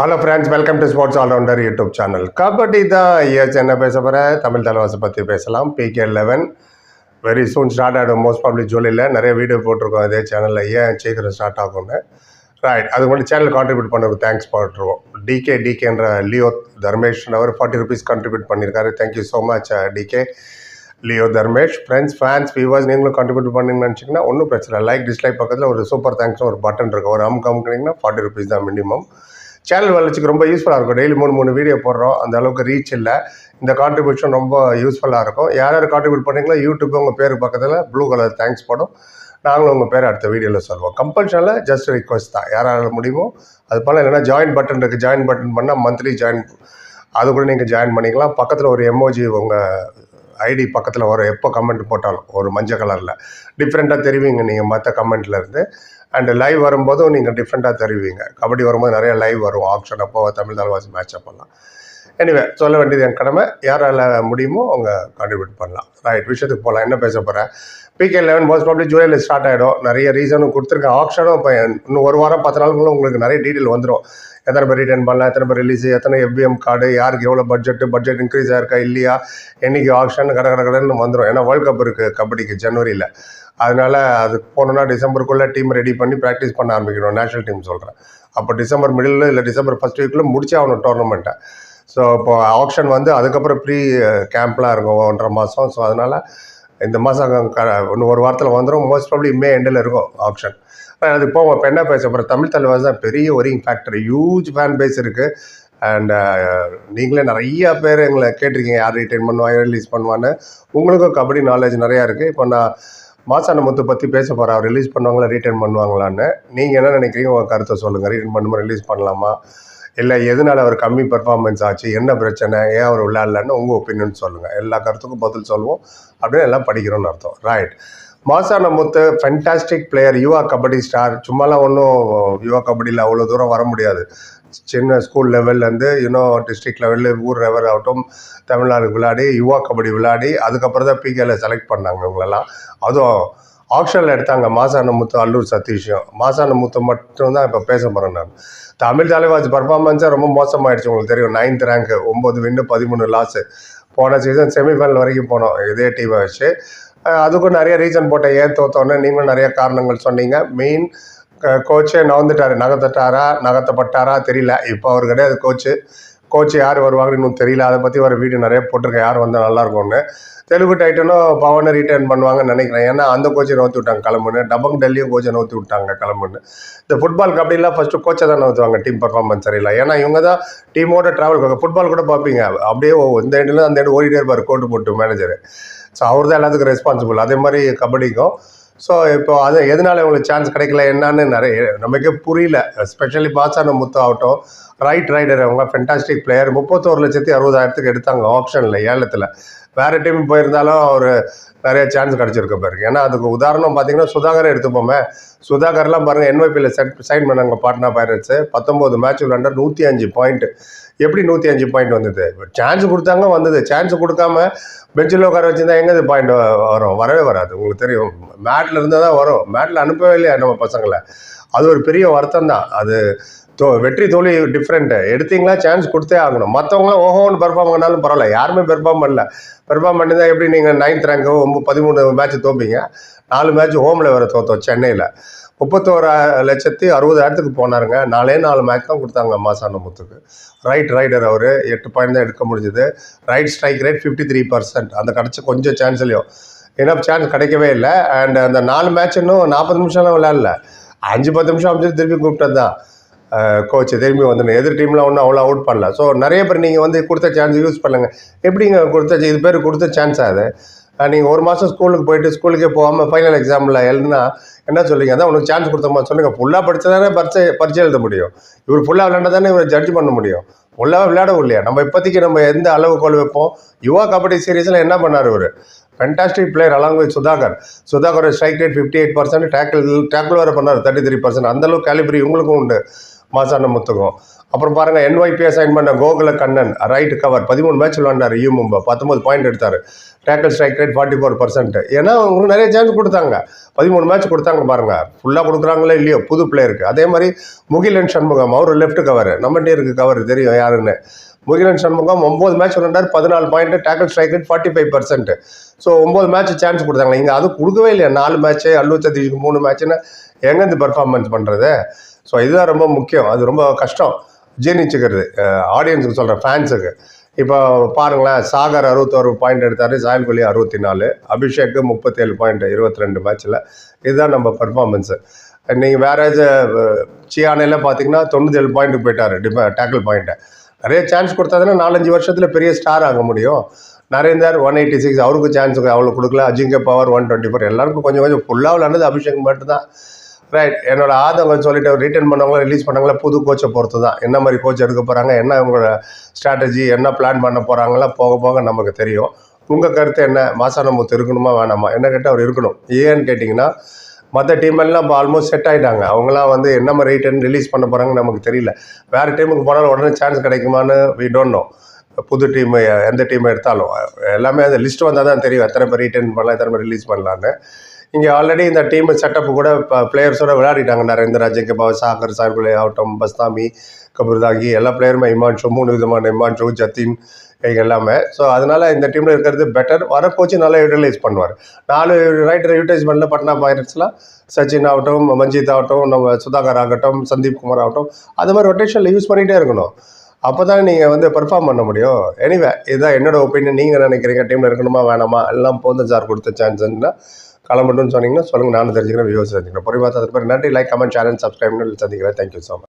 Hello friends welcome to sports all rounder YouTube channel kabaddi தான். ஐயாச்சு என்ன பேச போகிறேன் தமிழ் தலைவாசை பற்றி பேசலாம். PK eleven very soon start ஆகிடும் மோஸ்ட் பப்ளிக் ஜூலையில் நிறைய வீடியோ போட்டிருக்கோம் அதே சேனலில் ஏன் சீக்கிரம் ஸ்டார்ட் ஆகும்னு? ரைட் அது மட்டும் சேனல் கான்ட்ரிபியூட் பண்ணுறது தேங்க்ஸ் போட்டுருவோம். டிகே டிகேன்ற லியோ தர்மேஷ் அவர் ஃபார்ட்டி ருபீஸ் கான்ட்ரிபியூட் பண்ணியிருக்காரு thank you so much DK Leo Dharmesh friends fans viewers நீங்களும் கான்ட்ரிபியூட் பண்ணீங்கன்னு நினச்சிங்கன்னா ஒன்றும் பிரச்சனை இல்லை. லைக் டிஸ்லைக் பக்கத்தில் ஒரு சூப்பர் தேங்க்ஸ் ஒரு பட்டன் இருக்கும் ஒரு அம் கம்முக்குனீங்கன்னா ஃபார்ட்டி ருபீஸ் தான் மினிமம் சேனல் வளர்ச்சிக்கு ரொம்ப யூஸ்ஃபுல்லாக இருக்கும். டெய்லி மூணு மூணு வீடியோ போடுறோம். அந்த அளவுக்கு ரீச் இல்லை. இந்த கான்ட்ரிபியூஷன் ரொம்ப யூஸ்ஃபுல்லாக இருக்கும். யார் யார் கான்ட்ரிபியூட் பண்ணிங்களோ யூடியூப் உங்கள் பேர் பக்கத்தில் ப்ளூ கலர் தேங்க்ஸ் போடும். நாங்களும் உங்கள் பேர் அடுத்த வீடியோவில் சொல்லுவோம் கம்பல்ஷனில் ஜஸ்ட் ரிக்வஸ்ட் தான். யாரால முடியுமோ அது போல் இல்லைன்னா ஜாயின் பட்டன் இருக்குது ஜாயின் பட்டன் பண்ணால் மந்த்லி ஜாயின் அது கூட நீங்கள் ஜாயின் பண்ணிக்கலாம். பக்கத்தில் ஒரு எம்ஓஜி உங்கள் ஐடி பக்கத்தில் வரும். எப்போ கமெண்ட் போட்டாலும். ஒரு மஞ்சள் கலரில் டிஃப்ரெண்ட்டாக தெரிவிங்க. நீங்கள் மற்ற கமெண்ட்லேருந்து அண்ட் லைவ் வரும்போதும் நீங்கள் டிஃப்ரெண்ட்டாக தருவீங்க. கபடி வரும்போது நிறைய லைவ் வரும். ஆப்ஷன் அப்போ தமிழ் தலைவாசி மேட்ச் அப்போல்லாம் எனிவே சொல்ல வேண்டியது என் கடமை. யாரால முடியுமோ அவங்க கான்ட்ரிபியூட் பண்ணலாம். ரைட் விஷயத்துக்கு போகலாம் என்ன பேச போகிறேன் பிகே லெவன் மோஸ்ட் ப்ராப்ளி ஜூலையில் ஸ்டார்ட் ஆகிடும் நிறைய ரீசனும் கொடுத்துருக்கேன். ஆப்ஷனும் இப்போ இன்னும் ஒரு வாரம் பத்து நாளுக்குள்ள உங்களுக்கு நிறைய டீட்டெயில் வந்துடும் எத்தனை பேர் ரிட்டர்ன் பண்ணலாம்? எத்தனை பேர் ரிலீஸ் எத்தனை எஃபிஎம் கார்டு யாருக்கு எவ்வளோ பட்ஜெட்டு பட்ஜெட் இன்க்ரீஸ் ஆயிருக்கா? இல்லையா? என்றைக்கு ஆப்ஷன் கடை கடை கடைன்னு வந்துடும் ஏன்னா வேர்ல்ட் கப் இருக்குது கபடிக்கு ஜனவரியில் அதனால் அது போனோன்னா டிசம்பருக்குள்ளே டீம் ரெடி பண்ணி ப்ராக்டிஸ் பண்ண ஆரம்பிக்கணும். நேஷனல் டீம் சொல்கிறேன் அப்போ டிசம்பர் மிடில் இல்லை டிசம்பர் ஃபஸ்ட் வீக்கில் முடிச்சே ஆகணும் டோர்னமெண்ட்டை ஸோ இப்போ ஆப்ஷன் வந்து அதுக்கப்புறம் ப்ரீ கேம்ப்லாம் இருக்கும் ஒன்றரை மாதம் ஸோ அதனால் இந்த மாதம் இன்னும் ஒரு வாரத்தில் வந்துடும் மோஸ்ட் ப்ராப்ளி மே எண்டில் இருக்கும் ஆப்ஷன் அது போவோம் இப்போ என்ன பேச போகிறோம் தமிழ் தலைவாஸ் தான் பெரிய ஒரிங் ஃபேக்டர் ஹியூஜ் ஃபேன் பேஸ் இருக்குது அண்ட் நீங்களே நிறைய பேர் எங்களை கேட்டிருக்கீங்க. யார் ரிட்டைன் பண்ணுவாங்க ரிலீஸ் பண்ணுவான்னு. உங்களுக்கும் கபடி நாலேஜ் நிறையா இருக்குது இப்போ நான் மாசான முத்து பற்றி பேச போகிறேன் அவர் ரிலீஸ் பண்ணுவாங்களா ரிட்டர்ன் பண்ணுவாங்களான்னு. நீங்கள் என்ன நினைக்கிறீங்க? உங்கள் கருத்தை சொல்லுங்கள் ரிட்டர்ன் பண்ணுமா ரிலீஸ் பண்ணலாமா? இல்லை எதனால் அவர் கம்மி பெர்ஃபார்மன்ஸ் ஆச்சு? என்ன பிரச்சனை? ஏன் அவர் விளையாடலன்னு உங்கள் ஒப்பீனியன் சொல்லுங்கள் எல்லா கருத்துக்கும் பதில் சொல்லுவோம். அப்படின்னு எல்லாம் படிக்கிறோன்னு அர்த்தம். Right Masanamuthu fantastic player Yuva kabaddi star சும்மாலாம் ஒன்றும் யுவா கபடியில் அவ்வளோ தூரம் வர முடியாது. சின்ன ஸ்கூல் லெவல்லேருந்து இன்னும் டிஸ்ட்ரிக்ட் லெவலில் ஊர் லெவல் ஆகட்டும் தமிழ்நாடு விளையாடி யுவா கபடி விளையாடி அதுக்கப்புறம் தான் பிகேல செலக்ட் பண்ணாங்க இவங்களெல்லாம். அதுவும் ஆப்ஷனில் எடுத்தாங்க மாசான முத்து அல்லூர் சதீஷும். மாசான முத்து மட்டும்தான் இப்போ பேச போகிறேன் நான். தமிழ் தலைவாஜ் பர்ஃபார்மன்ஸே ரொம்ப மோசமாயிடுச்சு உங்களுக்கு தெரியும். நைன்த் ரேங்க் ஒம்பது வின்னு பதிமூணு லாஸு போன சீசன் செமிஃபைனல் வரைக்கும் போனோம் இதே டீமை வச்சு. அதுக்கும் நிறைய ரீசன் போட்டேன் ஏன் தோத்தோன்னு நீங்களும் நிறைய காரணங்கள் சொன்னீங்க. மெயின் கோச்சே நகர்ந்துட்டாரு. நகர்த்துட்டாரா நகர்த்தப்பட்டாரா? தெரியல. இப்போ அவர் கிடையாது கோச்சு கோச்சு யார் வருவாங்கன்னு இன்னும் தெரியல. அதை பற்றி ஒரு வீடியோ நிறைய போட்டிருக்கேன். யார் வந்தால் நல்லாயிருக்கும்னு தெலுங்கு டைட்டனும் பவனை ரிட்டர்ன் பண்ணுவாங்கன்னு நினைக்கிறேன். ஏன்னா அந்த கோச்சை நோத்தி விட்டாங்க கிளம்புன்னு. டபங் டெல்லியும் கோச்சை நோத்தி விட்டாங்க கிளம்புன்னு. இந்த ஃபுட்பால் கபடிலாம் ஃபஸ்ட்டு கோச்சை தான் நோத்துவாங்க டீம் பர்ஃபார்மன்ஸ் சரியில்லை. ஏன்னா இவங்க தான் டீமோட ட்ராவல் ஃபுட்பால் கூட பார்ப்பீங்க. அப்படியே ஓ- இந்த இடத்துல அந்த இடம் ஓடிட்டே இருப்பார். கோட்டு போட்டு மேனேஜர் ஸோ அவர் தான் எல்லாத்துக்கும் ரெஸ்பான்சிபிள் அதே மாதிரி கபடிக்கும். ஸோ இப்போ அது எதனால இவங்களுக்கு சான்ஸ் கிடைக்கல என்னன்னு நிறைய நமக்கே புரியல. எஸ்பெஷலி பாசான முத்து ஆகட்டும் ரைட் ரைடர் அவங்க ஃபென்டாஸ்டிக் பிளேயர் முப்பத்தோரு லட்சத்தி அறுபதாயிரத்துக்கு எடுத்தாங்க ஆப்ஷனில் ஏலத்தில். வேறு டீம் போயிருந்தாலும் அவர் நிறைய சான்ஸ் கிடச்சிருக்கு பாருங்க. ஏன்னா அதுக்கு உதாரணம் பார்த்தீங்கன்னா சுதாகர் எடுத்துப்போமே. சுதாகர்லாம் பாருங்கள் என்ஒபியில் செட் சைன் பண்ணாங்க பாட்னா பைரட்ஸு பத்தொம்போது மேட்ச் விளாண்டா நூற்றி அஞ்சு பாயிண்ட் எப்படி நூற்றி அஞ்சு பாயிண்ட் வந்தது? சான்ஸ் கொடுத்தாங்க வந்தது. சான்ஸ் கொடுக்காம பெஞ்சில் உட்கார வச்சிருந்தா எங்கே இது பாயிண்ட் வரும்? வரவே வராது. உங்களுக்கு தெரியும். மேட்டில் இருந்தால் தான் வரும். மேட்டில் அனுப்பவே இல்லையா நம்ம பசங்களை? அது ஒரு பெரிய வருத்தம் தான் அது தோ வெற்றி தோல்வி டிஃப்ரெண்ட்டு எடுத்தீங்களா சான்ஸ் கொடுத்தே ஆகணும். மற்றவங்களாம் ஓஹோன்னு பெர்ஃபார்ம் பண்ணாலும் பரவாயில்ல. யாருமே பெர்ஃபார்ம் பண்ணல. பெர்ஃபார்ம் பண்ணி தான் எப்படி நீங்கள் நைன்த் ரேங்கு ஒம்பது பதிமூணு மேட்ச் தோப்பீங்க? நாலு மேட்ச் ஹோமில் வேறு தோத்தோம் சென்னையில். முப்பத்தோரா லட்சத்தி அறுபதாயிரத்துக்கு போனாருங்க. நாலே நாலு மேட்ச் தான் கொடுத்தாங்க மாசான முத்துக்கு ரைட் ரைடர் அவர். எட்டு பாயிண்ட் தான் எடுக்க முடிஞ்சது. Right strike rate fifty three percent அந்த கிடச்ச கொஞ்சம் சான்ஸ்லையும் ஏன்னா சான்ஸ் கிடைக்கவே இல்லை. அண்ட் அந்த நாலு மேட்ச் இன்னும் நாற்பது நிமிஷம்லாம் விளையாடல. அஞ்சு பத்து நிமிஷம் அமைச்சு திருப்பி கூப்பிட்டது தான் கோச் திரும்பி வந்துடணும் எதிர் டீம்லாம் ஒன்றும் அவ்வளோ அவுட் பண்ணல. ஸோ நிறைய பேர் நீங்கள் வந்து கொடுத்த சான்ஸ் யூஸ் பண்ணுங்க. எப்படிங்க கொடுத்த இது பேர் கொடுத்த சான்ஸ் அது? நீங்கள் ஒரு மாதம் ஸ்கூலுக்கு போயிட்டு ஸ்கூலுக்கே போகாமல் ஃபைனல் எக்ஸாமில் எழுதுனா என்ன சொல்லுங்க அதான் உனக்கு சான்ஸ் கொடுத்தோமா சொல்லுங்கள் ஃபுல்லாக படித்ததானே பரிச்சை பரிச்சை எழுத முடியும். இவர் ஃபுல்லாக விளையாண்டா தானே இவர் ஜட்ஜ் பண்ண முடியும். ஃபுல்லாக விளையாடவும் இல்லையா? நம்ம இப்போதைக்கு நம்ம எந்த அளவுகோல் வைப்போம்? யுவா கபடி சீரீஸில் என்ன பண்ணார் இவர்? Fantastic player along with Sudhakar. Sudhakar strike rate fifty eight percent tackle tackle வேறு பண்ணார் தேர்ட்டி த்ரீ பர்சன்ட் அந்தளவுக்கு கேலிபரி இவங்களுக்கும் உண்டு. மாசான முத்துக்கும். அப்புறம் பாருங்கள் என்ஒய்பிஎஸ் சைன் பண்ண கோகுல கண்ணன் ரைட் கவர் பதிமூணு மேட்ச் விளாண்டார் யூ மும்பை. பத்தொம்பது பாயிண்ட் எடுத்தார். Tackle strike rate forty four percent ஏன்னா அவங்களுக்கு நிறைய சான்ஸ் கொடுத்தாங்க. பதிமூணு மேட்ச் கொடுத்தாங்க பாருங்கள் ஃபுல்லாக கொடுக்குறாங்களோ இல்லையோ புது பிளேயருக்கு அதே மாதிரி முகிலன் சண்முகம் அவர் லெஃப்ட் கவர் நம்ம டீருக்கு கவர் தெரியும் யாருன்னு. முகிலன் சண்முகம் ஒம்பது மேட்ச் விளாண்டார் பதினாலு point tackle strike rate forty five percent so ஒம்பது மேட்ச் சான்ஸ் கொடுத்தாங்க இங்கே அது கொடுக்கவே இல்லையா? நாலு மேட்ச்சு அல்லு சதீஷ்க்கு மூணு மேட்ச்னு எங்கேருந்து பர்ஃபார்மன்ஸ் பண்ணுறது ஸோ இதுதான் ரொம்ப முக்கியம். அது ரொம்ப கஷ்டம். ஜீர்ணிச்சுக்கிறது. ஆடியன்ஸுக்கு சொல்கிறேன் ஃபேன்ஸுக்கு இப்போ பாருங்களேன் சாகர் அறுபத்தோரு பாயிண்ட் எடுத்தார் சாயல் கோலி அறுபத்தி நாலு அபிஷேக் முப்பத்தேழு பாயிண்ட் இருபத்தி ரெண்டு மேட்ச்சில் இதுதான் நம்ம பர்ஃபார்மன்ஸு நீங்கள் வேற சியானையில் பார்த்தீங்கன்னா தொண்ணூத்தேழு பாயிண்ட்டுக்கு போயிட்டார் டிப டேக்கிள் பாயிண்ட்டை நிறைய சான்ஸ் கொடுத்தாதுன்னா நாலஞ்சு வருஷத்தில் பெரிய ஸ்டார் ஆக முடியும். நரேந்தர் ஒன் எயிட்டி சிக்ஸ் அவருக்கு சான்ஸ் அவ்வளோ கொடுக்கல. Ajinkya Pawar one twenty four எல்லாருக்கும் கொஞ்சம் கொஞ்சம் ஃபுல்லாக விளாண்டது அபிஷேக் மட்டும்தான். ரைட் என்னோட ஆதங்கம் சொல்லிட்டு ரிட்டர்ன் பண்ணவங்களா ரிலீஸ் பண்ணவங்களா புது கோச்சை பொறுத்து தான் என்ன மாதிரி கோச் எடுக்க போகிறாங்க என்ன உங்களோட ஸ்ட்ராட்டஜி என்ன பிளான் பண்ண போகிறாங்களா போக போக நமக்கு தெரியும். உங்கள் கருத்து என்ன? மாசானமுத்து இருக்கணுமா வேணாமா? என்ன கேட்டால் அவர் இருக்கணும். ஏன்னு கேட்டிங்கன்னா மற்ற டீம் எல்லாம் இப்போ ஆல்மோஸ்ட் செட் ஆகிட்டாங்க அவங்களாம் வந்து என்ன மாதிரி ரிட்டர்ன் ரிலீஸ் பண்ண போகிறாங்கன்னு நமக்கு தெரியல. வேறு டீமுக்கு போனாலும் உடனே சான்ஸ் கிடைக்குமான்னு வி டோன்ட் நோ புது டீம் எந்த டீம் எடுத்தாலும். எல்லாமே அந்த லிஸ்ட் வந்தால் தான் தெரியும். எத்தனை பேர் ரிட்டர்ன் பண்ணலாம் எத்தனை பேர் ரிலீஸ் பண்ணலான்னு இங்கே ஆல்ரெடி இந்த டீம் செட்டப் கூட இப்போ பிளேயர்ஸோட விளையாடிட்டாங்க. நரேந்தர் அஜய்க்கு சாகர் சார்குலே ஆகட்டும் பஸ்தாமி கபூர்தாகி எல்லா பிளேயருமே இமான்ஷு மூணு விதமான இமான்ஷு ஜத்தின் இவங்க எல்லாமே. ஸோ அதனால் இந்த டீமில் இருக்கிறது பெட்டர் வர கோச்சு நல்லா யூட்டிலைஸ் பண்ணுவார். நாலு ரைட்டரை யூட்டிலைஸ் பண்ணல பட்னா பைரட்ஸ்லாம் சச்சின் ஆகட்டும் மஞ்சித் ஆகட்டும் நம்ம சுதாகர் ஆகட்டும் சந்தீப் குமார் ஆகட்டும் அது மாதிரி ரொட்டேஷனில் யூஸ் பண்ணிகிட்டே இருக்கணும். அப்போ தான் நீங்கள் வந்து பெர்ஃபார்ம் பண்ண முடியும். எனிவே இதுதான் என்னோடய ஒப்பீனியன் நீங்கள் நினைக்கிறீங்க? டீமில் இருக்கணுமா வேணாமா? எல்லாம் போந்த சார் கொடுத்த சான்ஸ்னா கிளம்பட்டும்னு சொன்னீங்கன்னா சொல்லுங்கள் நானும் தெரிஞ்சுக்கிறேன் வியூஸ் தெரிஞ்சுக்கிறேன். பொறுமையாக பார்த்து நன்றி. லைக் கமெண்ட் சேனல் சப்ஸ்கிரைப்னு சந்திக்கிறேன். Thank you so much